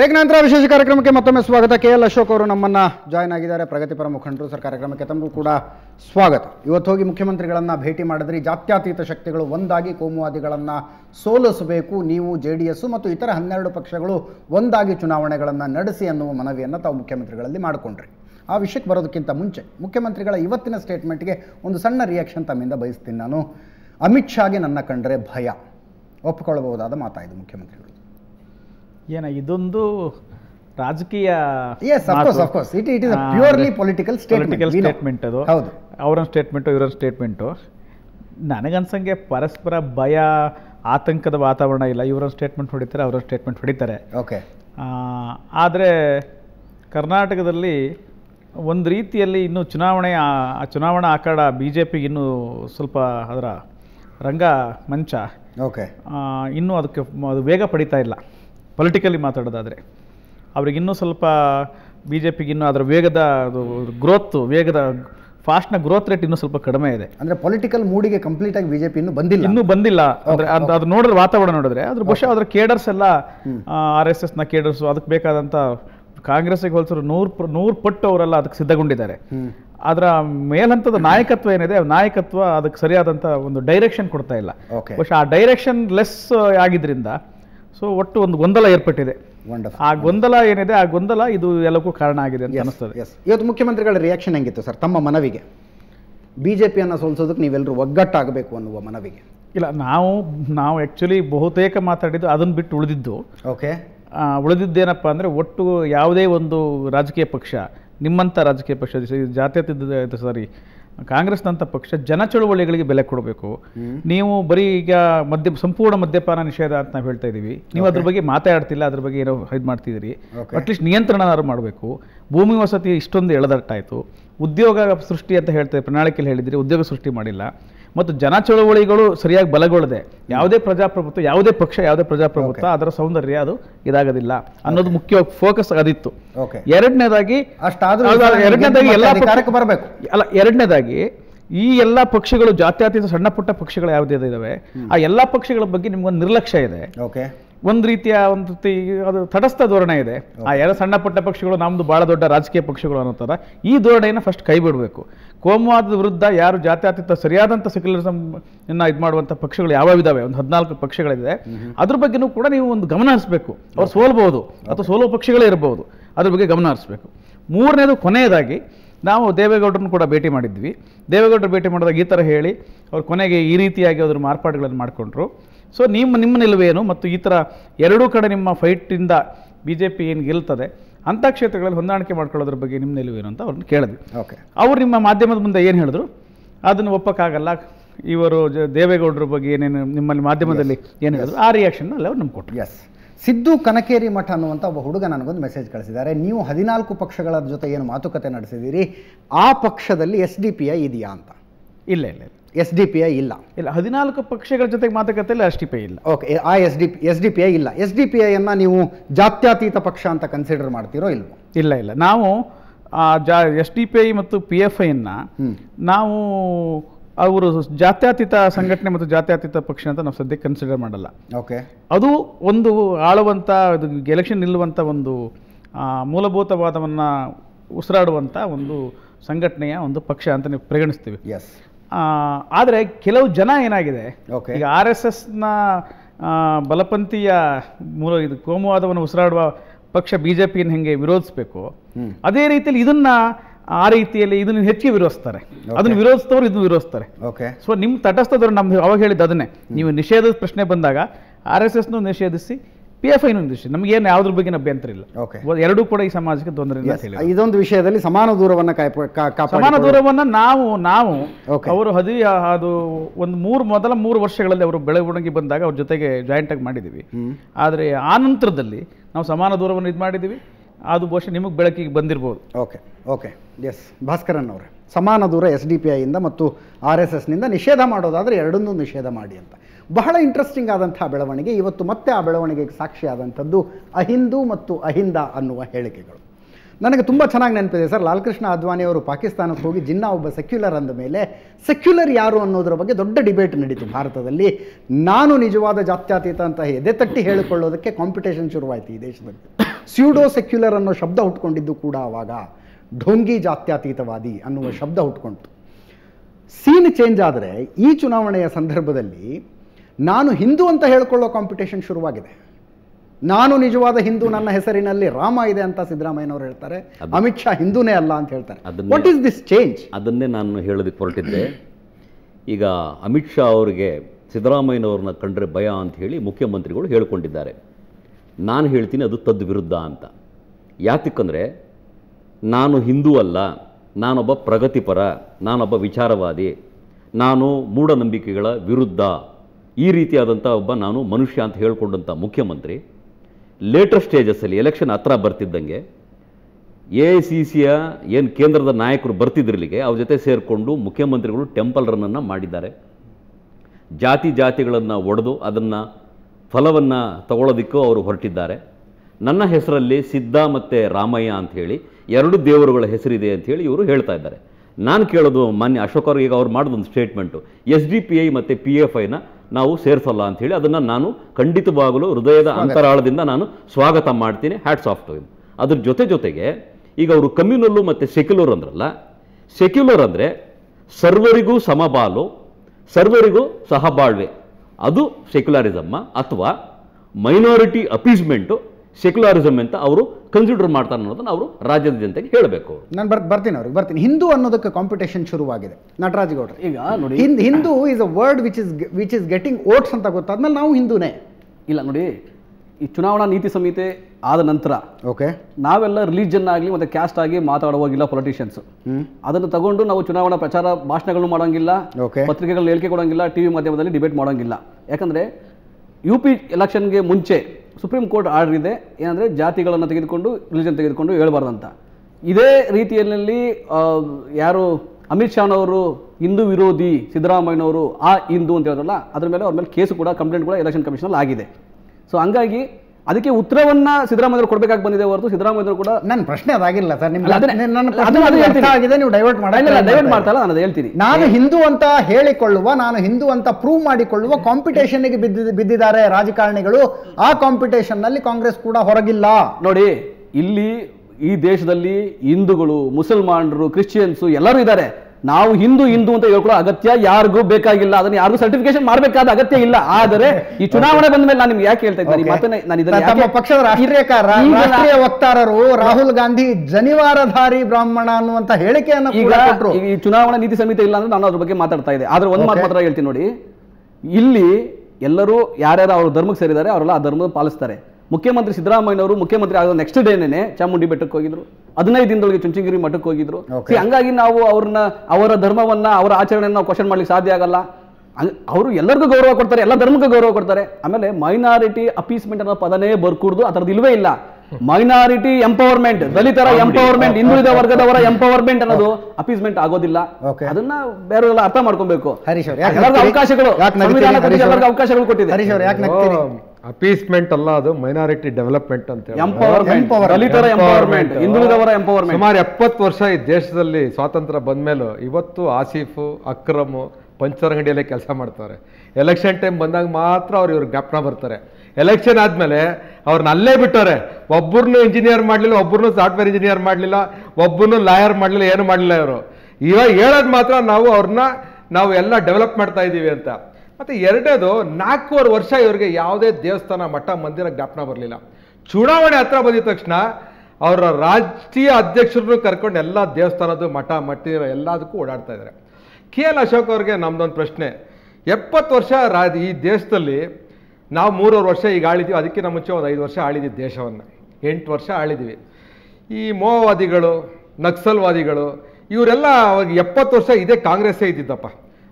Break ನಂತರ ವಿಶೇಷ ಕಾರ್ಯಕ್ರಮಕ್ಕೆ ಮತ್ತೊಮ್ಮೆ ಸ್ವಾಗತ. ಕೆ ಎಲ್ ಅಶೋಕ್ ಅವರು ನಮ್ಮನ್ನ ಜಾಯ್ನ್ ಆಗಿದ್ದಾರೆ. ಪ್ರಗತಿಪರ ಮುಖಂಡರು ಸರ್ ಕಾರ್ಯಕ್ರಮಕ್ಕೆ ತಮಗೂ ಕೂಡ ಸ್ವಾಗತ. ಇವತ್ತು ಹೋಗಿ ಮುಖ್ಯಮಂತ್ರಿಗಳನ್ನ ಭೇಟಿ ಮಾಡಿದ್ರಿ. ಜಾತ್ಯತೀತ ಶಕ್ತಿಗಳು ಒಂದಾಗಿ ಕೋಮುವಾದಿಗಳನ್ನ ಸೋಲಿಸಬೇಕು. ನೀವು ಜೆ ಮತ್ತು ಇತರ ಹನ್ನೆರಡು ಪಕ್ಷಗಳು ಒಂದಾಗಿ ಚುನಾವಣೆಗಳನ್ನು ನಡೆಸಿ ಅನ್ನುವ ಮನವಿಯನ್ನು ತಾವು ಮುಖ್ಯಮಂತ್ರಿಗಳಲ್ಲಿ ಮಾಡಿಕೊಂಡ್ರಿ. ಆ ವಿಷಯಕ್ಕೆ ಬರೋದಕ್ಕಿಂತ ಮುಂಚೆ ಮುಖ್ಯಮಂತ್ರಿಗಳ ಇವತ್ತಿನ ಸ್ಟೇಟ್ಮೆಂಟ್ಗೆ ಒಂದು ಸಣ್ಣ ರಿಯಾಕ್ಷನ್ ತಮ್ಮಿಂದ ಬಯಸ್ತೀನಿ ನಾನು. ಅಮಿತ್ ಶಾಗೆ ನನ್ನ ಕಂಡ್ರೆ ಭಯ. ಒಪ್ಪಿಕೊಳ್ಳಬಹುದಾದ ಮಾತಾಯಿತು ಮುಖ್ಯಮಂತ್ರಿಗಳು. ಏನ ಇದೊಂದು ರಾಜಕೀಯ ಪೊಲಿಟಿಕಲ್ We ಸ್ಟೇಟ್ಮೆಂಟ್ ಅದು. ಹೌದು. ಅವರ ಸ್ಟೇಟ್ಮೆಂಟು ಇವರ ಸ್ಟೇಟ್ಮೆಂಟು ನನಗನ್ಸಂಗೆ ಪರಸ್ಪರ ಭಯ ಆತಂಕದ ವಾತಾವರಣ ಇಲ್ಲ. ಇವರ ಸ್ಟೇಟ್ಮೆಂಟ್ ಹೊಡಿತಾರೆ ಅವರ ಸ್ಟೇಟ್ಮೆಂಟ್ ಹೊಡಿತಾರೆ. ಓಕೆ ಆದರೆ ಕರ್ನಾಟಕದಲ್ಲಿ ಒಂದು ರೀತಿಯಲ್ಲಿ ಇನ್ನೂ ಚುನಾವಣೆ ಚುನಾವಣಾ ಆಕಾಡ ಬಿ ಜೆ ಪಿಗೆ ಇನ್ನೂ ಸ್ವಲ್ಪ ಅದರ ರಂಗ ಮಂಚ. ಓಕೆ ಇನ್ನೂ ಅದಕ್ಕೆ ಅದು ವೇಗ ಪಡಿತಾ ಇಲ್ಲ. ಪೊಲಿಟಿಕಲಿ ಮಾತಾಡೋದಾದರೆ ಅವ್ರಿಗಿನ್ನೂ ಸ್ವಲ್ಪ ಬಿ ಜೆ ಪಿಗೆ ಇನ್ನೂ ಅದರ ವೇಗದ ಅದು ಗ್ರೋತ್ ವೇಗದ ಫಾಸ್ಟ್ನ ಗ್ರೋತ್ ರೇಟ್ ಇನ್ನೂ ಸ್ವಲ್ಪ ಕಡಿಮೆ ಇದೆ. ಅಂದ್ರೆ ಪೊಲಿಟಿಕಲ್ ಮೂಡಿಗೆ ಕಂಪ್ಲೀಟ್ ಆಗಿ ಬಿಜೆಪಿ ಇನ್ನೂ ಬಂದಿಲ್ಲ? ಇನ್ನೂ ಬಂದಿಲ್ಲ. ಅಂದ್ರೆ ಅದು ಅದು ನೋಡಿದ್ರೆ ವಾತಾವರಣ ನೋಡಿದ್ರೆ ಅದ್ರ ಬಹುಶಃ ಅದರ ಕೇಡರ್ಸ್ ಎಲ್ಲ ಆರ್ ಎಸ್ ಎಸ್ನ ಕೇಡರ್ಸು ಅದಕ್ಕೆ ಬೇಕಾದಂಥ ಕಾಂಗ್ರೆಸ್ಗೆ ಹೋಲಿಸಿದ್ರು ನೂರು ನೂರು ಪಟ್ಟು ಅವರೆಲ್ಲ ಅದಕ್ಕೆ ಸಿದ್ಧಗೊಂಡಿದ್ದಾರೆ. ಅದರ ಮೇಲಂತದ ನಾಯಕತ್ವ ಏನಿದೆ ನಾಯಕತ್ವ ಅದಕ್ಕೆ ಸರಿಯಾದಂಥ ಒಂದು ಡೈರೆಕ್ಷನ್ ಕೊಡ್ತಾ ಇಲ್ಲ. ಬಹುಶಃ ಆ ಡೈರೆಕ್ಷನ್ ಲೆಸ್ ಆಗಿದ್ರಿಂದ ಸೊ ಒಟ್ಟು ಒಂದು ಗೊಂದಲ ಏರ್ಪಟ್ಟಿದೆ. ಆ ಗೊಂದಲ ಏನಿದೆ? ಆ ಗೊಂದಲ ಇದು ಎಲ್ಲಕ್ಕೂ ಕಾರಣ ಆಗಿದೆ ಅಂತ ಅನಿಸ್ತದೆ ಎಸ್ ಇವತ್ತು ಮುಖ್ಯಮಂತ್ರಿಗಳ ರಿಯಾಕ್ಷನ್ ಹೆಂಗಿತ್ತು ಸರ್? ತಮ್ಮ ಮನವಿಗೆ. ಬಿಜೆಪಿಯನ್ನು ಸೋಲಿಸೋದಕ್ಕೆ ನೀವೆಲ್ಲರೂ ಒಗ್ಗಟ್ಟಾಗಬೇಕು ಅನ್ನುವ ಮನವಿಗೆ. ಇಲ್ಲ ನಾವು ನಾವು ಆ್ಯಕ್ಚುಲಿ ಬಹುತೇಕ ಮಾತಾಡಿದ್ದು ಅದನ್ನು ಬಿಟ್ಟು ಉಳಿದಿದ್ದು. ಓಕೆ ಉಳಿದಿದ್ದೇನಪ್ಪ ಅಂದರೆ ಒಟ್ಟು ಯಾವುದೇ ಒಂದು ರಾಜಕೀಯ ಪಕ್ಷ ನಿಮ್ಮಂಥ ರಾಜಕೀಯ ಪಕ್ಷ ಜಾತ್ಯತೀತ ಸಾರಿ ಕಾಂಗ್ರೆಸ್ನಂಥ ಪಕ್ಷ ಜನ ಚಳುವಳಿಗಳಿಗೆ ಬೆಲೆ ಕೊಡಬೇಕು. ನೀವು ಬರೀ ಈಗ ಮದ್ಯ ಸಂಪೂರ್ಣ ಮದ್ಯಪಾನ ನಿಷೇಧ ಅಂತ ನಾವು ಹೇಳ್ತಾ ಇದ್ದೀವಿ ನೀವು ಅದ್ರ ಬಗ್ಗೆ ಮಾತಾಡ್ತಿಲ್ಲ ಅದ್ರ ಬಗ್ಗೆ ಏನೋ ಇದು ಮಾಡ್ತಿದ್ದೀರಿ. ಅಟ್ಲೀಸ್ಟ್ ನಿಯಂತ್ರಣನಾದ್ರು ಮಾಡಬೇಕು? ಭೂಮಿ ವಸತಿ ಇಷ್ಟೊಂದು ಎಳೆದಟ್ಟಾಯಿತು. ಉದ್ಯೋಗ ಸೃಷ್ಟಿ ಅಂತ ಹೇಳ್ತಾರೆ ಪ್ರಣಾಳಿಕೆಯಲ್ಲಿ ಹೇಳಿದ್ರಿ ಉದ್ಯೋಗ ಸೃಷ್ಟಿ ಮಾಡಿಲ್ಲ. ಮತ್ತು ಜನ ಚಳುವಳಿಗಳು ಸರಿಯಾಗಿ ಬಲಗೊಳ್ಳದೆ ಯಾವುದೇ ಪ್ರಜಾಪ್ರಭುತ್ವ ಯಾವುದೇ ಪಕ್ಷ ಯಾವುದೇ ಪ್ರಜಾಪ್ರಭುತ್ವ ಅದರ ಸೌಂದರ್ಯ ಅದು ಇದಾಗೋದಿಲ್ಲ ಅನ್ನೋದು ಮುಖ್ಯವಾಗಿ ಫೋಕಸ್ ಅದಿತ್ತು. ಎರಡನೇದಾಗಿ ಎರಡನೇದಾಗಿ ಎಲ್ಲ ಬರಬೇಕು. ಅಲ್ಲ ಎರಡನೇದಾಗಿ ಈ ಎಲ್ಲ ಪಕ್ಷಗಳು ಜಾತ್ಯತೀತ ಸಣ್ಣ ಪುಟ್ಟ ಪಕ್ಷಗಳು ಯಾವುದೇ ಇದಾವೆ ಆ ಎಲ್ಲ ಪಕ್ಷಗಳ ಬಗ್ಗೆ ನಿಮ್ಗೊಂದು ನಿರ್ಲಕ್ಷ್ಯ ಇದೆ. ಓಕೆ ಒಂದು ರೀತಿಯ ಒಂದು ಅದು ತಟಸ್ಥ ಧೋರಣೆ ಇದೆ. ಆ ಎರಡು ಸಣ್ಣ ಪುಟ್ಟ ಪಕ್ಷಗಳು ನಮ್ದು ಬಹಳ ದೊಡ್ಡ ರಾಜಕೀಯ ಪಕ್ಷಗಳು ಅನ್ನೋ ಥರ ಈ ಧೋರಣೆಯನ್ನು ಫಸ್ಟ್ ಕೈ ಬಿಡಬೇಕು. ಕೋಮುವಾದದ ವಿರುದ್ಧ ಯಾರು ಜಾತ್ಯಾತೀತ ಸರಿಯಾದಂಥ ಸೆಕ್ಯುಲರಿಸಮ್ ಇದು ಮಾಡುವಂಥ ಪಕ್ಷಗಳು ಯಾವ್ಯಾವಿದಾವೆ ಒಂದು ಹದಿನಾಲ್ಕು ಪಕ್ಷಗಳಿದೆ. ಅದ್ರ ಬಗ್ಗೆನೂ ಕೂಡ ನೀವು ಒಂದು ಗಮನ ಹರಿಸಬೇಕು. ಅವ್ರು ಸೋಲ್ಬೋದು. ಅಥವಾ ಸೋಲೋ ಪಕ್ಷಗಳೇ ಇರಬಹುದು ಅದ್ರ ಬಗ್ಗೆ ಗಮನ ಹರಿಸಬೇಕು. ಮೂರನೇದು ಕೊನೆಯದಾಗಿ ನಾವು ದೇವೇಗೌಡರನ್ನು ಕೂಡ ಭೇಟಿ ಮಾಡಿದ್ವಿ. ದೇವೇಗೌಡರು ಭೇಟಿ ಮಾಡಿದಾಗ ಈ ಥರ ಹೇಳಿ ಅವ್ರು ಕೊನೆಗೆ ಈ ರೀತಿಯಾಗಿ ಅದ್ರ ಮಾರ್ಪಾಡುಗಳನ್ನು ಮಾಡಿಕೊಂಡ್ರು. ಸೊ ನಿಮ್ಮ ನಿಮ್ಮ ನಿಲುವೇನು ಮತ್ತು ಈ ಥರ ಎರಡೂ ಕಡೆ ನಿಮ್ಮ ಫೈಟಿಂದ ಬಿ ಜೆ ಪಿ ಏನು ಗೆಲ್ತದೆ ಅಂಥ ಕ್ಷೇತ್ರಗಳಲ್ಲಿ ಹೊಂದಾಣಿಕೆ ಮಾಡ್ಕೊಳ್ಳೋದ್ರ ಬಗ್ಗೆ ನಿಮ್ಮ ನಿಲುವೇನು ಅಂತ ಅವ್ರನ್ನ ಕೇಳಿದ್ವಿ. ಓಕೆ ಅವರು ನಿಮ್ಮ ಮಾಧ್ಯಮದ ಮುಂದೆ ಏನು ಹೇಳಿದ್ರು? ಅದನ್ನು ಒಪ್ಪಕ್ಕಾಗಲ್ಲ ಇವರು ದೇವೇಗೌಡರ ಬಗ್ಗೆ ಏನೇನು ನಿಮ್ಮಲ್ಲಿ ಮಾಧ್ಯಮದಲ್ಲಿ ಏನು ಹೇಳಿದ್ರು ಆ ರಿಯಾಕ್ಷನ್ ಅಲ್ಲಿ ಅವ್ರು ನಮ್ಗೆ ಕೊಟ್ಟರು ಎಸ್ ಸಿದ್ದು ಕನಕೇರಿ ಮಠ ಅನ್ನುವಂಥ ಒಬ್ಬ ಹುಡುಗ ನನಗೊಂದು ಮೆಸೇಜ್ ಕಳಿಸಿದ್ದಾರೆ. ನೀವು ಹದಿನಾಲ್ಕು ಪಕ್ಷಗಳ ಜೊತೆ ಏನು ಮಾತುಕತೆ ನಡೆಸಿದ್ದೀರಿ? ಆ ಪಕ್ಷದಲ್ಲಿ ಎಸ್ ಡಿ ಪಿ ಐ ಇದೆಯಾ ಅಂತ. ಇಲ್ಲ ಇಲ್ಲ ಇಲ್ಲ. ಎಸ್ ಡಿ ಪಿ ಐ ಇಲ್ಲ. ಇಲ್ಲ ಹದಿನಾಲ್ಕು ಪಕ್ಷಗಳ ಜೊತೆಗೆ ಮಾತುಕತೆಯಲ್ಲಿ ಪಿ ಐ ಇಲ್ಲ. ಓಕೆ ಆ S D S D P I ಇಲ್ಲ. ಎಸ್ ಡಿ ಪಿ ಐಯನ್ನು ನೀವು ಜಾತ್ಯಾತೀತ ಪಕ್ಷ ಅಂತ ಕನ್ಸಿಡರ್ ಮಾಡ್ತೀರೋ ಇಲ್ವೋ? ಇಲ್ಲ ಇಲ್ಲ. ನಾವು ಆ ಜಾ ಎಸ್ ಡಿ ಪಿ ಐ ಮತ್ತು ಪಿ ಎಫ್ ಐಯನ್ನು ನಾವು ಅವರು ಜಾತ್ಯತೀತ ಸಂಘಟನೆ ಮತ್ತು ಜಾತ್ಯತೀತ ಪಕ್ಷ ಅಂತ ನಾವು ಸದ್ಯಕ್ಕೆ ಕನ್ಸಿಡರ್ ಮಾಡಲ್ಲ. ಓಕೆ ಅದು ಒಂದು ಆಳುವಂಥ ಇದು ಎಲೆಕ್ಷನ್ ನಿಲ್ಲುವಂಥ ಒಂದು ಮೂಲಭೂತವಾದವನ್ನು ಉಸಿರಾಡುವಂಥ ಒಂದು ಸಂಘಟನೆಯ ಒಂದು ಪಕ್ಷ ಅಂತ ನೀವು ಪರಿಗಣಿಸ್ತೀವಿ. ಎಸ್ ಆದರೆ ಕೆಲವು ಜನ ಏನಾಗಿದೆ? ಓಕೆ ಈಗ ಆರ್ ಎಸ್ ಎಸ್ನ ಬಲಪಂಥೀಯ ಮೂಲ ಇದು ಕೋಮುವಾದವನ್ನು ಉಸಿರಾಡುವ ಪಕ್ಷ ಬಿ ಜೆ ಪಿಯನ್ನು ಹೆಂಗೆ ವಿರೋಧಿಸಬೇಕು? ಅದೇ ರೀತಿಯಲ್ಲಿ ಇದನ್ನ ಆ ರೀತಿಯಲ್ಲಿ ಇದನ್ನು ಹೆಚ್ಚಿಗೆ ವಿರೋಧಿಸ್ತಾರೆ. ಅದನ್ನು ವಿರೋಧಿಸ್ತವ್ರು ಇದನ್ನು ವಿರೋಧಿಸ್ತಾರೆ. ಓಕೆ ಸೊ ನಿಮ್ಮ ತಟಸ್ಥದವರು ನಮ್ದು ಅವಾಗ ಹೇಳಿದ್ದು ಅದನ್ನೇ. ನೀವು ನಿಷೇಧದ ಪ್ರಶ್ನೆ ಬಂದಾಗ ಆರ್ ಎಸ್ ಎಸ್ನು ನಿಷೇಧಿಸಿ ಪಿ ಎಫ್ ಐನು ನಿಷೇಧಿಸಿ. ಏನು ಯಾವ್ದ್ರ ಬಗ್ಗೆ ಅಭ್ಯಂತರ ಇಲ್ಲ. ಓಕೆ ಎರಡೂ ಕೂಡ ಈ ಸಮಾಜಕ್ಕೆ ತೊಂದರೆ ಇಲ್ಲ ಇದೊಂದು ವಿಷಯದಲ್ಲಿ ಸಮಾನ ದೂರವನ್ನು ಸಮಾನ ದೂರವನ್ನು ನಾವು ನಾವು ಅವರು ಹದಿ ಅದು ಒಂದು ಮೂರು ಮೊದಲ ಮೂರು ವರ್ಷಗಳಲ್ಲಿ ಅವರು ಬೆಳವಣಿಗೆ ಬಂದಾಗ ಅವ್ರ ಜೊತೆಗೆ ಜಾಯಿಂಟ್ ಆಗಿ ಮಾಡಿದ್ದೀವಿ. ಹ್ಮ್. ಆದರೆ ಆ ನಂತರದಲ್ಲಿ ನಾವು ಸಮಾನ ದೂರವನ್ನು ಇದು ಮಾಡಿದ್ದೀವಿ. ಅದು ಬಹುಶಃ ನಿಮಗೆ ಬೆಳಕಿಗೆ ಬಂದಿರ್ಬೋದು. Okay okay. ಎಸ್ ಭಾಸ್ಕರನ್ ಅವರೇ. ಸಮಾನ ದೂರ ಎಸ್ ಡಿ ಪಿ ಐಯಿಂದ ಮತ್ತು ಆರ್ ಎಸ್ ಎಸ್ನಿಂದ ನಿಷೇಧ ಮಾಡೋದಾದರೆ ಎರಡನ್ನೂ ನಿಷೇಧ ಮಾಡಿ ಅಂತ. ಬಹಳ ಇಂಟ್ರೆಸ್ಟಿಂಗ್ ಆದಂಥ ಬೆಳವಣಿಗೆ. ಇವತ್ತು ಮತ್ತೆ ಆ ಬೆಳವಣಿಗೆಗೆ ಸಾಕ್ಷಿಯಾದಂಥದ್ದು ಅಹಿಂದು ಮತ್ತು ಅಹಿಂದ ಅನ್ನುವ ಹೇಳಿಕೆಗಳು. ನನಗೆ ತುಂಬ ಚೆನ್ನಾಗಿ ನೆನಪಿದೆ ಸರ್. ಲಾಲ್ಕೃಷ್ಣ ಅದ್ವಾನಿ ಅವರು ಪಾಕಿಸ್ತಾನಕ್ಕೆ ಹೋಗಿ ಜಿನ್ನಾ ಒಬ್ಬ ಸೆಕ್ಯುಲರ್ ಅಂದ ಮೇಲೆ ಸೆಕ್ಯುಲರ್ ಯಾರು ಅನ್ನೋದ್ರ ಬಗ್ಗೆ ದೊಡ್ಡ ಡಿಬೇಟ್ ನಡೀತು ಭಾರತದಲ್ಲಿ. ನಾನು ನಿಜವಾದ ಜಾತ್ಯತೀತ ಅಂತ ಎದೆ ತಟ್ಟಿ ಹೇಳಿಕೊಳ್ಳೋದಕ್ಕೆ ಕಾಂಪಿಟೇಷನ್ ಶುರುವಾಯಿತು ಈ ದೇಶದಲ್ಲಿ. ಸ್ಯೂಡೋ ಸೆಕ್ಯುಲರ್ ಅನ್ನೋ ಶಬ್ದ ಹುಟ್ಕೊಂಡಿದ್ದು ಕೂಡ ಆವಾಗ ಢೋಂಗಿ ಜಾತ್ಯತೀತವಾದಿ ಅನ್ನುವ ಶಬ್ದ ಹುಟ್ಕೊಂತು ಸೀನ್ ಚೇಂಜ್ ಆದರೆ ಈ ಚುನಾವಣೆಯ ಸಂದರ್ಭದಲ್ಲಿ ನಾನು ಹಿಂದೂ ಅಂತ ಹೇಳ್ಕೊಳ್ಳೋ ಕಾಂಪಿಟೇಷನ್ ಶುರುವಾಗಿದೆ. ನಾನು ನಿಜವಾದ ಹಿಂದೂ ನನ್ನ ಹೆಸರಿನಲ್ಲಿ ರಾಮ ಇದೆ ಅಂತ ಸಿದ್ದರಾಮಯ್ಯನವರು ಹೇಳ್ತಾರೆ. ಅಮಿತ್ ಶಾ ಹಿಂದೂನೇ ಅಲ್ಲ ಅಂತ ಹೇಳ್ತಾರೆ. ವಾಟ್ ಈಸ್ ದಿಸ್ ಚೇಂಜ್ ಅದನ್ನೇ ನಾನು ಹೇಳೋದಕ್ಕೆ ಹೊರಟಿದ್ದೆ. ಈಗ ಅಮಿತ್ ಶಾ ಅವರಿಗೆ ಸಿದ್ದರಾಮಯ್ಯನವ್ರನ್ನ ಕಂಡ್ರೆ ಭಯ ಅಂತ ಹೇಳಿ ಮುಖ್ಯಮಂತ್ರಿಗಳು ಹೇಳ್ಕೊಂಡಿದ್ದಾರೆ. ನಾನು ಹೇಳ್ತೀನಿ ಅದು ತದ್ ವಿರುದ್ಧ ಅಂತ. ಯಾತಕ್ಕಂದರೆ ನಾನು ಹಿಂದೂ ಅಲ್ಲ ನಾನೊಬ್ಬ ಪ್ರಗತಿಪರ ನಾನೊಬ್ಬ ವಿಚಾರವಾದಿ ನಾನು ಮೂಢನಂಬಿಕೆಗಳ ವಿರುದ್ಧ ಈ ರೀತಿಯಾದಂಥ ಒಬ್ಬ ನಾನು ಮನುಷ್ಯ ಅಂತ ಹೇಳ್ಕೊಂಡಂಥ ಮುಖ್ಯಮಂತ್ರಿ ಲೇಟರ್ ಸ್ಟೇಜಸ್ಸಲ್ಲಿ ಎಲೆಕ್ಷನ್ ಹತ್ರ ಬರ್ತಿದ್ದಂಗೆ ಎ ಐ ಸಿ ಸಿಯ ಏನು ಕೇಂದ್ರದ ನಾಯಕರು ಬರ್ತಿದ್ರಲ್ಲಿಗೆ ಅವ್ರ ಜೊತೆ ಸೇರಿಕೊಂಡು ಮುಖ್ಯಮಂತ್ರಿಗಳು ಟೆಂಪಲ್ ರನ್ನನ್ನು ಮಾಡಿದ್ದಾರೆ. ಜಾತಿ ಜಾತಿಗಳನ್ನು ಒಡೆದು ಅದನ್ನು ಫಲವನ್ನು ತಗೊಳ್ಳೋದಕ್ಕೂ ಅವರು ಹೊರಟಿದ್ದಾರೆ. ನನ್ನ ಹೆಸರಲ್ಲಿ ಸಿದ್ಧ ಮತ್ತು ರಾಮಯ್ಯ ಅಂತ ಹೇಳಿ ಎರಡು ದೇವರುಗಳ ಹೆಸರಿದೆ ಹೇಳಿ ಇವರು ಹೇಳ್ತಾ ಇದ್ದಾರೆ. ನಾನು ಕೇಳೋದು ಮಾನ್ಯ ಅಶೋಕ್ ಅವ್ರಿಗೆ ಈಗ ಅವ್ರು ಒಂದು statement S D P I ಮತ್ತು ಪಿ ಎಫ್ ಐನ ನಾವು ಸೇರಿಸಲ್ಲ ಅಂತ ಹೇಳಿ ಅದನ್ನು ನಾನು ಖಂಡಿತವಾಗಲೂ ಹೃದಯದ ಅಂತರಾಳದಿಂದ ನಾನು ಸ್ವಾಗತ ಮಾಡ್ತೀನಿ. ಹ್ಯಾಟ್ಸ್ ಆಫ್ ಟು ಅದ್ರ ಜೊತೆ ಜೊತೆಗೆ ಈಗ ಅವರು ಕಮ್ಯುನಲ್ಲು ಮತ್ತು ಸೆಕ್ಯುಲರ್ ಅಂದ್ರಲ್ಲ ಸೆಕ್ಯುಲರ್ ಅಂದರೆ ಸರ್ವರಿಗೂ ಸಮಬಾಲು ಸರ್ವರಿಗೂ ಸಹಬಾಳ್ವೆ. ಅದು ಸೆಕ್ಯುಲರಿಸಮ್ಮ ಅಥವಾ ಮೈನಾರಿಟಿ ಅಪೀಸ್ಮೆಂಟು ಸೆಕ್ಯುಲರಿಸಮ್ ಅಂತ ಅವರು ಕನ್ಸಿಡರ್ ಮಾಡ್ತಾರೆ ಅನ್ನೋದನ್ನು ಅವರು ರಾಜ್ಯದ ಜನತೆಗೆ ಹೇಳಬೇಕು. ನಾನು ಬರ್ ಬರ್ತೀನಿ ಅವ್ರಿಗೆ ಬರ್ತೀನಿ. ಹಿಂದೂ ಅನ್ನೋದಕ್ಕೆ ಕಾಂಪಿಟೇಷನ್ ಶುರುವಾಗಿದೆ. ನಟರಾಜ್ ಗೌಡ್ರೆ. ಈಗ ನೋಡಿ Hind Hindu is a word which is which is getting votes ಅಂತ ಗೊತ್ತಾದ್ಮೇಲೆ ನಾವು ಹಿಂದೂನೇ. ಇಲ್ಲ ನೋಡಿ ಈ ಚುನಾವಣಾ ನೀತಿ ಸಂಹಿತೆ ಆದ ನಂತರ ಓಕೆ ನಾವೆಲ್ಲ ರಿಲಿಜನ್ ಆಗಲಿ ಮತ್ತು ಕ್ಯಾಸ್ಟ್ ಆಗಿ ಮಾತಾಡುವಾಗಿಲ್ಲ ಪೊಲಿಟಿಷಿಯನ್ಸ್ ಅದನ್ನು ತಗೊಂಡು ನಾವು ಚುನಾವಣಾ ಪ್ರಚಾರ ಭಾಷಣಗಳನ್ನು ಮಾಡೋಂಗಿಲ್ಲ ಓಕೆ ಪತ್ರಿಕೆಗಳನ್ನ ಹೇಳಿಕೆ ಕೊಡೋಂಗಿಲ್ಲ ಟಿ ವಿ ಮಾಧ್ಯಮದಲ್ಲಿ ಡಿಬೇಟ್ ಮಾಡೋಂಗಿಲ್ಲ. ಯಾಕಂದರೆ ಯು ಪಿ ಎಲೆಕ್ಷನ್ಗೆ ಮುಂಚೆ ಸುಪ್ರೀಂ ಕೋರ್ಟ್ ಆರ್ಡರ್ ಇದೆ. ಏನಂದರೆ ಜಾತಿಗಳನ್ನು ತೆಗೆದುಕೊಂಡು ರಿಲಿಜನ್ ತೆಗೆದುಕೊಂಡು ಹೇಳ್ಬಾರ್ದಂತ. ಇದೇ ರೀತಿಯಲ್ಲಿ ಯಾರು ಅಮಿತ್ ಶಾನವರು ಹಿಂದೂ ವಿರೋಧಿ ಸಿದ್ದರಾಮಯ್ಯನವರು ಆ ಹಿಂದೂ ಅಂತ ಹೇಳಿದ್ರಲ್ಲ, ಅದ್ರ ಮೇಲೆ ಅವ್ರ ಮೇಲೆ ಕೇಸು ಕೂಡ ಕಂಪ್ಲೇಂಟ್ ಕೂಡ ಎಲೆಕ್ಷನ್ ಕಮಿಷನಲ್ಲಿ ಆಗಿದೆ. ಸೊ ಹಂಗಾಗಿ ಅದಕ್ಕೆ ಉತ್ತರವನ್ನ ಸಿದ್ದರಾಮಯ್ಯವರು ಕೊಡಬೇಕಾಗಿ ಬಂದಿದೆ ಹೊರತು ಸಿದ್ದರಾಮಯ್ಯವರು ಕೂಡ ನನ್ನ ಪ್ರಶ್ನೆ ಅದಾಗಿಲ್ಲ ಸರ್ ನಿಮ್ಮ. ಆಗಿದೆ ನೀವು ಡೈವರ್ಟ್ ಮಾಡಿಲ್ಲ ಡೈವರ್ಟ್ ಮಾಡ್ತಾ ಇಲ್ಲ ನಾನು ಹೇಳ್ತೀನಿ. ನಾನು ಹಿಂದೂ ಅಂತ ಹೇಳಿಕೊಳ್ಳುವ ನಾನು ಹಿಂದೂ ಅಂತ ಪ್ರೂವ್ ಮಾಡಿಕೊಳ್ಳುವ ಕಾಂಪಿಟೇಷನ್ಗೆ ಬಿದ್ದಿ ಬಿದ್ದಿದ್ದಾರೆ ರಾಜಕಾರಣಿಗಳು. ಆ ಕಾಂಪಿಟೇಷನ್ನಲ್ಲಿ ಕಾಂಗ್ರೆಸ್ ಕೂಡ ಹೊರಗಿಲ್ಲ. ನೋಡಿ ಇಲ್ಲಿ ಈ ದೇಶದಲ್ಲಿ ಹಿಂದೂಗಳು ಮುಸಲ್ಮಾನರು ಕ್ರಿಶ್ಚಿಯನ್ಸ್ ಎಲ್ಲರೂ ಇದ್ದಾರೆ. ನಾವು ಹಿಂದೂ ಹಿಂದೂ ಅಂತ ಹೇಳ್ಕೊಳ್ಳೋ ಅಗತ್ಯ ಯಾರಿಗೂ ಬೇಕಾಗಿಲ್ಲ. ಅದನ್ನ ಯಾರಿಗೂ ಸರ್ಟಿಫಿಕೇಶನ್ ಮಾಡಬೇಕಾದ ಅಗತ್ಯ ಇಲ್ಲ. ಆದರೆ ಈ ಚುನಾವಣೆ ಬಂದ ಮೇಲೆ ನಾನು ನಿಮ್ಗೆ ಯಾಕೆ ಹೇಳ್ತಾ ಇದ್ದೀನಿ. ಮತ್ತೆ ನಾನು ಇದನ್ನ ತಮ್ಮ ಪಕ್ಷದ ರಾಷ್ಟ್ರೀಯ ವಕ್ತಾರರು ರಾಹುಲ್ ಗಾಂಧಿ ಜನಿವಾರಧಾರಿ ಬ್ರಾಹ್ಮಣ ಅನ್ನುವಂತ ಹೇಳಿಕೆಯನ್ನು ಈಗ ಈ ಚುನಾವಣಾ ನೀತಿ ಸಮಿತಿ ಇಲ್ಲ ಅಂದ್ರೆ ನಾನು ಅದ್ರ ಬಗ್ಗೆ ಮಾತಾಡ್ತಾ ಇದ್ದೆ. ಆದ್ರೆ ಒಂದು ಮಾತು ಮಾತ್ರ ಹೇಳ್ತೀನಿ ನೋಡಿ. ಇಲ್ಲಿ ಎಲ್ಲರೂ ಯಾರ್ಯಾರು ಅವ್ರ ಧರ್ಮಕ್ಕೆ ಸೇರಿದ್ದಾರೆ ಅವರೆಲ್ಲ ಆ ಧರ್ಮದ ಪಾಲಿಸ್ತಾರೆ. ಮುಖ್ಯಮಂತ್ರಿ ಸಿದ್ದರಾಮಯ್ಯನವರು ಮುಖ್ಯಮಂತ್ರಿ ಆದ ನೆಕ್ಸ್ಟ್ ಡೇನೇ ಚಾಮುಂಡಿ ಬೆಟ್ಟಕ್ಕೆ ಹೋಗಿದ್ರು. ಹದಿನೈದು ದಿನದೊಳಗೆ ಚುಂಚನಗಿರಿ ಮಠಕ್ಕೆ ಹೋಗಿದ್ರು. ಹಂಗಾಗಿ ನಾವು ಅವ್ರನ್ನ ಅವರ ಧರ್ಮವನ್ನ ಅವರ ಆಚರಣೆಯನ್ನು ನಾವು ಕ್ವಶನ್ ಮಾಡ್ಲಿಕ್ಕೆ ಸಾಧ್ಯ ಆಗಲ್ಲ. ಅವರು ಎಲ್ಲರಿಗೂ ಗೌರವ ಕೊಡ್ತಾರೆ ಎಲ್ಲ ಧರ್ಮಕ್ಕೂ ಗೌರವ ಕೊಡ್ತಾರೆ. ಆಮೇಲೆ ಮೈನಾರಿಟಿ ಅಪೀಸ್ಮೆಂಟ್ ಅನ್ನೋ ಪದನೇ ಬರ್ಕೂಡ್ದು ಆ ಥರದ್ದು ಇಲ್ವೇ ಇಲ್ಲ. ಮೈನಾರಿಟಿ ಎಂಪವರ್ಮೆಂಟ್ ದಲಿತರ ಎಂಪವರ್ಮೆಂಟ್ ಹಿಂದುಳಿದ ವರ್ಗದವರ ಎಂಪವರ್ಮೆಂಟ್ ಅನ್ನೋದು ಅಪೀಸ್ಮೆಂಟ್ ಆಗೋದಿಲ್ಲ. ಅದನ್ನ ಬೇರೆಲ್ಲ ಅರ್ಥ ಮಾಡ್ಕೊಬೇಕು. ಹರೀಶ್ ಅವರು ಅವಕಾಶಗಳು? ಅವಕಾಶಗಳು ಕೊಟ್ಟಿದೆ. ಅಪೀಸ್ಮೆಂಟ್ ಅಲ್ಲ ಅದು ಮೈನಾರಿಟಿ ಡೆವಲಪ್ಮೆಂಟ್ ಅಂತ ಎಂಪವರ್ಮೆಂಟ್. ಎಂಪವರ್ಮೆಂಟ್ ಹಿಂದುಳಿದವರ ಎಂಪವರ್ಮೆಂಟ್ ಸುಮಾರು ಎಪ್ಪತ್ತು ವರ್ಷ ಈ ದೇಶದಲ್ಲಿ ಸ್ವಾತಂತ್ರ್ಯ ಬಂದ್ಮೇಲೂ ಇವತ್ತು ಆಸೀಫು ಅಕ್ರಮ್ ಪಂಚರಂಗಡಿಯಲ್ಲೇ ಕೆಲಸ ಮಾಡ್ತಾರೆ. ಎಲೆಕ್ಷನ್ ಟೈಮ್ ಬಂದಾಗ ಮಾತ್ರ ಅವ್ರು ಇವ್ರಿಗೆ ಜ್ಞಾಪನ ಬರ್ತಾರೆ. ಎಲೆಕ್ಷನ್ ಆದ್ಮೇಲೆ ಅವ್ರನ್ನ ಅಲ್ಲೇ ಬಿಟ್ಟವ್ರೆ. ಒಬ್ಬರನ್ನು ಇಂಜಿನಿಯರ್ ಮಾಡಲಿಲ್ಲ ಒಬ್ಬರನ್ನು ಸಾಫ್ಟ್ವೇರ್ ಇಂಜಿನಿಯರ್ ಮಾಡಲಿಲ್ಲ ಒಬ್ಬರನ್ನು ಲಾಯರ್ ಮಾಡಲಿಲ್ಲ ಏನು ಮಾಡಲಿಲ್ಲ ಇವರು. ಇವಾಗ ಹೇಳೋದು ಮಾತ್ರ ನಾವು ಅವ್ರನ್ನ ನಾವು ಎಲ್ಲ ಡೆವಲಪ್ ಮಾಡ್ತಾ ಇದ್ದೀವಿ ಅಂತ. ಮತ್ತೆ ಎರಡನೇದು, ನಾಲ್ಕೂವರೆ ವರ್ಷ ಇವರಿಗೆ ಯಾವುದೇ ದೇವಸ್ಥಾನ, ಮಠ, ಮಂದಿರ ಜ್ಞಾಪನ ಬರಲಿಲ್ಲ. ಚುನಾವಣೆ ಹತ್ರ ಬಂದಿದ ತಕ್ಷಣ ಅವರ ರಾಷ್ಟ್ರೀಯ ಅಧ್ಯಕ್ಷರನ್ನು ಕರ್ಕೊಂಡು ಎಲ್ಲ ದೇವಸ್ಥಾನದ್ದು, ಮಠ ಮಠ ಎಲ್ಲದಕ್ಕೂ ಓಡಾಡ್ತಾ ಇದ್ದಾರೆ ಕೆ ಎಲ್ ಅಶೋಕ್ ಅವ್ರಿಗೆ ನಮ್ದೊಂದು ಪ್ರಶ್ನೆ. ಎಪ್ಪತ್ತು ವರ್ಷ ರಾ, ಈ ದೇಶದಲ್ಲಿ ನಾವು ಮೂರುವರೆ ವರ್ಷ ಈಗ ಆಳಿದ್ದೀವಿ ಅದಕ್ಕಿಂತ ಮುಂಚೆ ಒಂದು ಐದು ವರ್ಷ ಆಳಿದ್ದೀವಿ ದೇಶವನ್ನು. ಎಂಟು ವರ್ಷ ಆಳಿದ್ದೀವಿ. ಈ ಮೋವಾದಿಗಳು ನಕ್ಸಲ್ವಾದಿಗಳು, ಇವರೆಲ್ಲ ಅವಾಗ ಎಪ್ಪತ್ತು ವರ್ಷ ಇದೇ ಕಾಂಗ್ರೆಸ್ಸೇ ಇದ್ದಿದ್ದಪ್ಪ.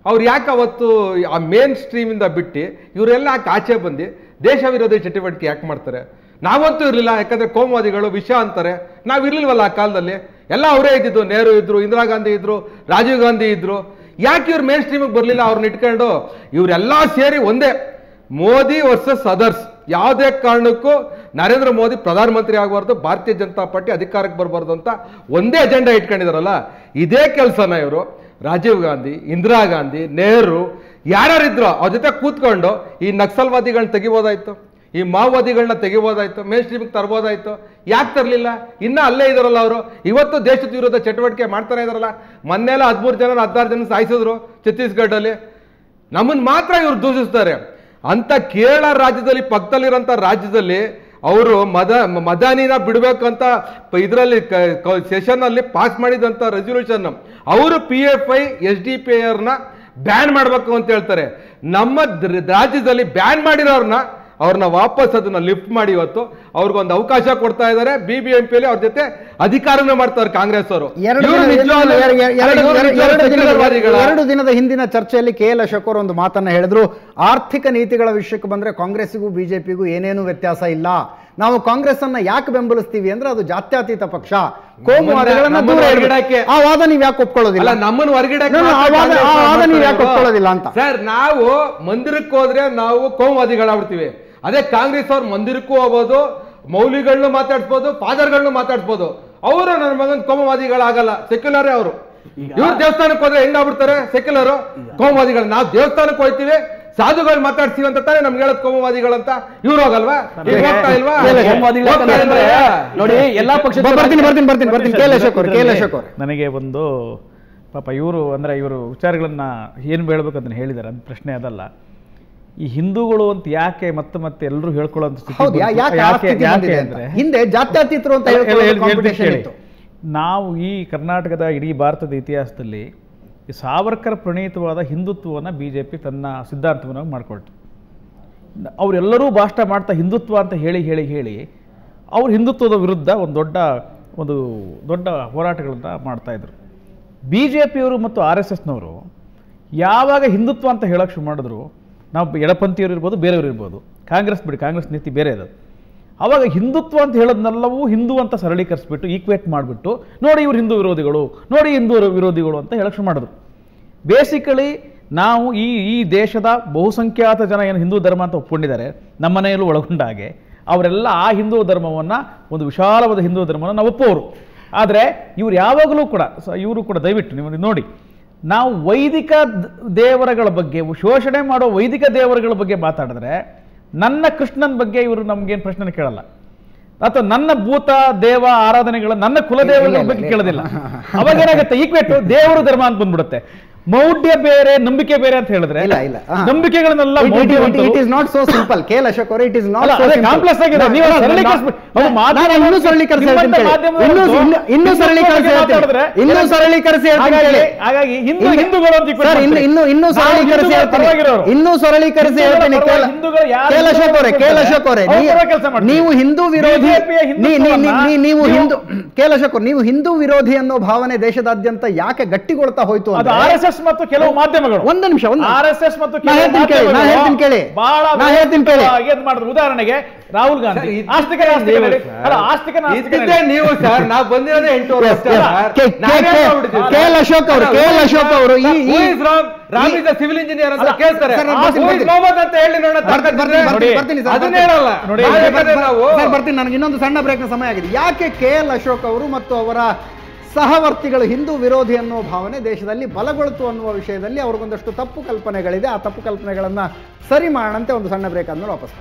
ಅವ್ರು ಯಾಕೆ ಅವತ್ತು ಆ ಮೇನ್ ಸ್ಟ್ರೀಮಿಂದ ಬಿಟ್ಟು, ಇವರೆಲ್ಲ ಯಾಕೆ ಆಚೆ ಬಂದು? ದೇಶ ವಿರೋಧಿ ಚಟುವಟಿಕೆ ಯಾಕೆ ಮಾಡ್ತಾರೆ? ನಾವಂತೂ ಇರಲಿಲ್ಲ, ಯಾಕಂದ್ರೆ ಕೋಮುವಾದಿಗಳು ವಿಷ ಅಂತಾರೆ. ನಾವು ಇರಲಿಲ್ವಲ್ಲ ಆ ಕಾಲದಲ್ಲಿ? ಎಲ್ಲ ಅವರೇ ಇದ್ದಿದ್ದು, ನೆಹರು ಇದ್ದರು ಇಂದಿರಾ ಗಾಂಧಿ ಇದ್ದರು ರಾಜೀವ್ ಗಾಂಧಿ ಇದ್ದರು ಯಾಕೆ ಇವ್ರು ಮೇನ್ ಸ್ಟ್ರೀಮಿಗೆ ಬರಲಿಲ್ಲ ಅವ್ರನ್ನ ಇಟ್ಕೊಂಡು? ಇವರೆಲ್ಲ ಸೇರಿ ಒಂದೇ, ಮೋದಿ ವರ್ಸಸ್ ಅದರ್ಸ್ ಯಾವುದೇ ಕಾರಣಕ್ಕೂ ನರೇಂದ್ರ ಮೋದಿ ಪ್ರಧಾನಮಂತ್ರಿ ಆಗಬಾರ್ದು, ಭಾರತೀಯ ಜನತಾ ಪಾರ್ಟಿ ಅಧಿಕಾರಕ್ಕೆ ಬರಬಾರ್ದು ಅಂತ ಒಂದೇ ಅಜೆಂಡಾ ಇಟ್ಕೊಂಡಿದಾರಲ್ಲ? ಇದೇ ಕೆಲಸನ ಇವರು. ರಾಜೀವ್ ಗಾಂಧಿ, ಇಂದಿರಾ ಗಾಂಧಿ, ನೆಹರು ಯಾರ್ಯಾರಿದ್ರು ಅವ್ರ ಜೊತೆ ಕೂತ್ಕೊಂಡು ಈ ನಕ್ಸಲ್ವಾದಿಗಳನ್ನ ತೆಗಿಬೋದಾಯ್ತು, ಈ ಮಾವೋವಾದಿಗಳನ್ನ ತೆಗಿಬೋದಾಯ್ತು ಮೇನ್ ಸ್ಟ್ರೀಮಿಗೆ ತರ್ಬೋದಾಯ್ತು, ಯಾಕೆ ತರಲಿಲ್ಲ? ಇನ್ನೂ ಅಲ್ಲೇ ಇದ್ದಾರಲ್ಲ ಅವರು. ಇವತ್ತು ದೇಶದ ವಿರೋಧ ಚಟುವಟಿಕೆ ಮಾಡ್ತಾನೆ ಇದಾರಲ್ಲ. ಮೊನ್ನೆಲ್ಲ ಹದಿಮೂರು ಜನ, ಹದಿನಾರು ಜನ ಸಾಯಿಸಿದ್ರು ಛತ್ತೀಸ್ಗಢಲ್ಲಿ. ನಮ್ಮನ್ನ ಮಾತ್ರ ಇವ್ರು ದೂಷಿಸ್ತಾರೆ. ಅಂತ ಕೇರಳ ರಾಜ್ಯದಲ್ಲಿ ಪಕ್ಕದಲ್ಲಿರೋಂಥ ರಾಜ್ಯದಲ್ಲಿ ಅವರು ಮದ, ಮದಾನಿನ ಬಿಡಬೇಕಂತ ಇದರಲ್ಲಿ ಸೆಷನ್ ಅಲ್ಲಿ ಪಾಸ್ ಮಾಡಿದಂಥ ರೆಸಲ್ಯೂಷನ್ ಅವರು P F I S D P ನ ಬ್ಯಾನ್ ಮಾಡಬೇಕು ಅಂತ ಹೇಳ್ತಾರೆ. ನಮ್ಮ ರಾಜ್ಯದಲ್ಲಿ ಬ್ಯಾನ್ ಮಾಡಿರೋರ್ನ ಅವ್ರನ್ನ ವಾಪಸ್ ಅದನ್ನ ಲಿಫ್ಟ್ ಮಾಡಿ ಇವತ್ತು. ಅವ್ರಿಗೊಂದು ಅವಕಾಶ ಕೊಡ್ತಾ ಇದ್ದಾರೆ. ಬಿ ಬಿ ಎಂ ಪಿಯಲ್ಲಿ ಅವ್ರ ಜೊತೆ ಅಧಿಕಾರನ ಮಾಡ್ತಾರೆ ಕಾಂಗ್ರೆಸ್ ಅವರು. ಎರಡು ದಿನದ- ಹಿಂದಿನ ಚರ್ಚೆಯಲ್ಲಿ ಕೆ ಎಲ್ ಅಶೋಕ್ ಅವರು ಒಂದು ಮಾತನ್ನ ಹೇಳಿದ್ರು. ಆರ್ಥಿಕ ನೀತಿಗಳ ವಿಷಯಕ್ಕೆ ಬಂದ್ರೆ ಕಾಂಗ್ರೆಸ್ಗೂ ಬಿಜೆಪಿಗೂ ಏನೇನು ವ್ಯತ್ಯಾಸ ಇಲ್ಲ. ನಾವು ಕಾಂಗ್ರೆಸ್ ಅನ್ನ ಯಾಕೆ ಬೆಂಬಲಿಸ್ತೀವಿ ಅಂದ್ರೆ ಅದು ಜಾತ್ಯತೀತ ಪಕ್ಷ. ಹೊರಗಿಡಕ್ಕೆ- ಆ ವಾದ ನೀವು ಯಾಕೆ ಒಪ್ಕೊಳ್ಳೋದಿಲ್ಲ? ನಮ್ಮನ್ನ ಹೊರಗಡೆ No, no, ಆ ವಾದ- ಆ ವಾದ ನೀವು ಯಾಕೆ ಒಪ್ಕೊಳ್ಳೋದಿಲ್ಲ ಅಂತ? ಸರ್ ನಾವು ಮಂದಿರಕ್ಕೆ ಹೋದ್ರೆ ನಾವು ಕೋಮುವಾದಿಗಳಾಗ್ಬಿಡ್ತೀವಿ. ಅದೇ ಕಾಂಗ್ರೆಸ್ ಅವ್ರ ಮಂದಿರಕ್ಕೂ ಹೋಗ್ಬೋದು ಮೌಲಿಗಳನ್ನೂ ಮಾತಾಡ್ಸ್ಬೋದು ಫಾದರ್ಗಳನ್ನೂ ಮಾತಾಡ್ಸ್ಬೋದು. ಅವರು ನನ್ನ ಮಗನ್ ಕೋಮವಾದಿಗಳಾಗಲ್ಲ ಸೆಕ್ಯುಲರೇ ಅವರು. ಇವ್ರು ದೇವಸ್ಥಾನಕ್ಕೆ ಹೋದ್ರೆ ಹೆಂಗಾಗ್ಬಿಡ್ತಾರೆ ಸೆಕ್ಯುಲರು ಕೋಮವಾದಿಗಳು. ನಾವು ದೇವಸ್ಥಾನಕ್ಕೆ ಹೋಗ್ತೀವಿ ಸಾಧುಗಳು ಮಾತಾಡ್ತೀವಿ ಅಂತ ತಾನೇ ನಮ್ಗೆ ಹೇಳೋದು ಕೋಮವಾದಿಗಳಂತ ಇವ್ರು ಹೋಗಲ್ವಾ? ಹೋಗ್ತಾ ಇಲ್ವಾ? ನೋಡಿ ಎಲ್ಲಾ ಪಕ್ಷದ ಬ- ಬರ್ತೀನಿ ಬರ್ತೀನಿ ಬರ್ತೀನಿ ಬರ್ತೀನಿ. ಕೆ ಎಲ್ ಅಶೋಕ್ ಅವರು ಕೆ ಎಲ್ ಅಶೋಕ್ ನನಗೆ ಒಂದು ಪಾಪ ಇವರು ಅಂದ್ರೆ ಇವರು ವಿಚಾರಗಳನ್ನ ಏನು ಹೇಳ್ಬೇಕಂತ ಅಂತ ಹೇಳಿದ್ದಾರೆ ಅಂತ ಪ್ರಶ್ನೆ ಅದಲ್ಲ. ಈ ಹಿಂದೂಗಳು ಅಂತ ಯಾಕೆ ಮತ್ತೆ ಮತ್ತೆ ಎಲ್ಲರೂ ಹೇಳ್ಕೊಳ್ಳೋಂಥ ಸ್ಥಿತಿ ಹೌದು ಅಂತ? ಜಾತ್ಯತೀತರು ನಾವು ಈ ಕರ್ನಾಟಕದ ಇಡೀ ಭಾರತದ ಇತಿಹಾಸದಲ್ಲಿ ಸಾವರ್ಕರ್ ಪ್ರಣೀತವಾದ ಹಿಂದುತ್ವವನ್ನು ಬಿ ಜೆ ಪಿ ತನ್ನ ಸಿದ್ಧಾಂತವನ್ನು ಮಾಡಿಕೊಳ್ತು. ಅವರೆಲ್ಲರೂ ಭಾಷಣ ಮಾಡ್ತಾ ಹಿಂದುತ್ವ ಅಂತ ಹೇಳಿ ಹೇಳಿ ಹೇಳಿ ಅವ್ರ ಹಿಂದುತ್ವದ ವಿರುದ್ಧ ಒಂದು ದೊಡ್ಡ ಒಂದು ದೊಡ್ಡ ಹೋರಾಟಗಳನ್ನ ಮಾಡ್ತಾಯಿದ್ರು ಬಿ ಜೆ ಪಿಯವರು ಮತ್ತು ಆರ್ ಎಸ್ ಎಸ್ನವರು ಯಾವಾಗ ಹಿಂದುತ್ವ ಅಂತ ಹೇಳೋಕ್ಕೆ ಶುರು ಮಾಡಿದ್ರು ನಾವು ಎಡಪಂಥೀಯರು ಇರ್ಬೋದು, ಬೇರೆಯವರು ಇರ್ಬೋದು. ಕಾಂಗ್ರೆಸ್ ಬಿಡಿ, ಕಾಂಗ್ರೆಸ್ ನೀತಿ ಬೇರೆ ಅದು ಅವಾಗ ಹಿಂದುತ್ವ ಅಂತ ಹೇಳೋದನ್ನೆಲ್ಲವೂ ಹಿಂದೂ ಅಂತ ಸರಳೀಕರಿಸ್ಬಿಟ್ಟು ಈಕ್ವೇಟ್ ಮಾಡಿಬಿಟ್ಟು, ನೋಡಿ ಇವರು ಹಿಂದೂ ವಿರೋಧಿಗಳು, ನೋಡಿ ಹಿಂದೂ ವಿರೋಧಿಗಳು ಅಂತ ಹೇಳಕ್ಕೆ ಶುರು ಮಾಡಿದ್ರು. ಬೇಸಿಕಲಿ ನಾವು ಈ ಈ ದೇಶದ ಬಹುಸಂಖ್ಯಾತ ಜನ ಏನು ಹಿಂದೂ ಧರ್ಮ ಅಂತ ಒಪ್ಕೊಂಡಿದ್ದಾರೆ, ನಮ್ಮ ಮನೆಯಲ್ಲೂ ಒಳಗೊಂಡ ಹಾಗೆ, ಅವರೆಲ್ಲ ಆ ಹಿಂದೂ ಧರ್ಮವನ್ನು, ಒಂದು ವಿಶಾಲವಾದ ಹಿಂದೂ ಧರ್ಮವನ್ನು ನಾವು ಒಪ್ಪೋರು. ಆದರೆ ಇವರು ಯಾವಾಗಲೂ ಕೂಡ, ಸ, ಇವರು ಕೂಡ ದಯವಿಟ್ಟು ನೀವು ನೋಡಿ ನಾವು ವೈದಿಕ ದೇವರಗಳ ಬಗ್ಗೆ ಶೋಷಣೆ ಮಾಡೋ ವೈದಿಕ ದೇವರುಗಳ ಬಗ್ಗೆ ಮಾತಾಡಿದ್ರೆ ನನ್ನ ಕೃಷ್ಣನ ಬಗ್ಗೆ ಇವರು ನಮ್ಗೇನು ಪ್ರಶ್ನೆ ಕೇಳಲ್ಲ. ಅಥವಾ ನನ್ನ ಭೂತ ದೇವ ಆರಾಧನೆಗಳ ನನ್ನ ಕುಲದೇವರ ಬಗ್ಗೆ ಕೇಳೋದಿಲ್ಲ. ಅವಾಗ ಏನಾಗುತ್ತೆ? ಈಕ್ವೆಟ್ ದೇವರು ಧರ್ಮ ಅಂತ ಬಂದ್ಬಿಡುತ್ತೆ. ಮೌಢ್ಯ ಬೇರೆ ನಂಬಿಕೆ ಬೇರೆ ಅಂತ ಹೇಳಿದ್ರೆ ಇಲ್ಲ ಇಲ್ಲ. ನಂಬಿಕೆಗಳನ್ನೆಲ್ಲ it is not so simple K Ashok ಅವರು ಇಟ್ ಇಸ್ ನಾಟ್ ಕಾಂಪ್ಲೆಕ್ಸ್ ಆಗಿದೆ. ನೀವು ಇನ್ನೂ ಸರಳೀಕರಿಸಿ ಇನ್ನೂ ಸರಳೀಕರಿಸಿ ಹೇಳ್ತೀನಿ. ಇನ್ನೂ ಸರಳೀಕರಿಸಿ ಹೇಳ್ತೀನಿ ಹಾಗಾಗಿ- ಹಾಗಾಗಿ ಹಿಂದೂ ಹಿಂದೂಗಳು ಅಂತ ಸರ್, ಇನ್ನು. ಇನ್ನು ಇನ್ನೂ ಸರಳೀಕರಿಸಿ ಹೇಳ್ತೀನಿ. ಇನ್ನೂ ಸರಳೀಕರಿಸಿ ಹೇಳ್ತೀನಿ ಕೆ ಅಶೋಕ್ ಅವರೇ ಕೆ ಅಶೋಕ್ ಅವರೇ. ನೀವು ಹಿಂದೂ ವಿರೋಧಿ ನೀವು ಹಿಂದೂ ಕೆ ಅಶೋಕ್ ನೀವು ಹಿಂದೂ ವಿರೋಧಿ ಅನ್ನೋ ಭಾವನೆ ದೇಶದಾದ್ಯಂತ ಯಾಕೆ ಗಟ್ಟಿಗೊಳ್ತಾ ಹೋಯ್ತು ಅಂತ ಆರ್ ಎಸ್ ಎಸ್ ಮತ್ತು ಕೆಲವು ಮಾಧ್ಯಮಗಳು. ಒಂದು ನಿಮಿಷ ಒಂದು ಆರ್ ಎಸ್ ಎಸ್ ಮತ್ತು ನಾ ಹೇಳ್ತೀನಿ ಕೇಳಿ, ನಾ ಹೇಳ್ತೀನಿ ಕೇಳಿ. ಬಹಳ ನಾ ಹೇಳ್ತೀನಿ ಕೇಳಿ. ವ್ಯವಸ್ಥಿತವಾಗಿ ಏನ್ ಮಾಡಿದ್ರು. ಉದಾಹರಣೆಗೆ ರಾಹುಲ್ ಗಾಂಧಿ. ಆಸ್ತಿಕ ನೀವು ಸರ್. ಅಲ್ಲ ಆಸ್ತಿಕ ನಾಸ್ತಿಕ ಇದ್ದಿದ್ದೇ ನೀವು ಸರ್ ನಾವು ಬಂದಿರೋದೇ ಎಂಟು. ಕೆ- ಎಲ್ ಅಶೋಕ್ ಅವರು, ಕೆ ಎಲ್ ಅಶೋಕ್ ಅವರು ಈ- ರಾಮ್ ಸಿವಿಲ್ engineer ಅಂತ ಕೇಳ್ತಾರೆ. ಅಂತ ಹೇಳಿ ನೋಡೋಣ ಬರ್ತೀನಿ, ಅದನ್ನ. ಹೇಳಲ್ಲ. ನೋಡಿ, ನಾವ್ ಬರ್ತೀನಿ, ನನಗೆ ಇನ್ನೊಂದು ಸಣ್ಣ ಬ್ರೇಕ್ನ ಸಮಯ ಆಗಿದೆ. ಯಾಕೆ ಕೆ ಎಲ್ ಅಶೋಕ್ ಅವರು ಮತ್ತು ಅವರ ಸಹವರ್ತಿಗಳು ಹಿಂದೂ ವಿರೋಧಿ ಅನ್ನುವ ಭಾವನೆ ದೇಶದಲ್ಲಿ ಬಲಗೊಳಿತು ಅನ್ನುವ ವಿಷಯದಲ್ಲಿ ಅವ್ರಿಗೊಂದಷ್ಟು ತಪ್ಪು ಕಲ್ಪನೆಗಳಿದೆ ಆ ತಪ್ಪು ಕಲ್ಪನೆಗಳನ್ನು ಸರಿ ಮಾಡಂತೆ ಒಂದು ಸಣ್ಣ ಬ್ರೇಕ್ ಅಂದ್ಮೇಲೆ ವಾಪಸ್.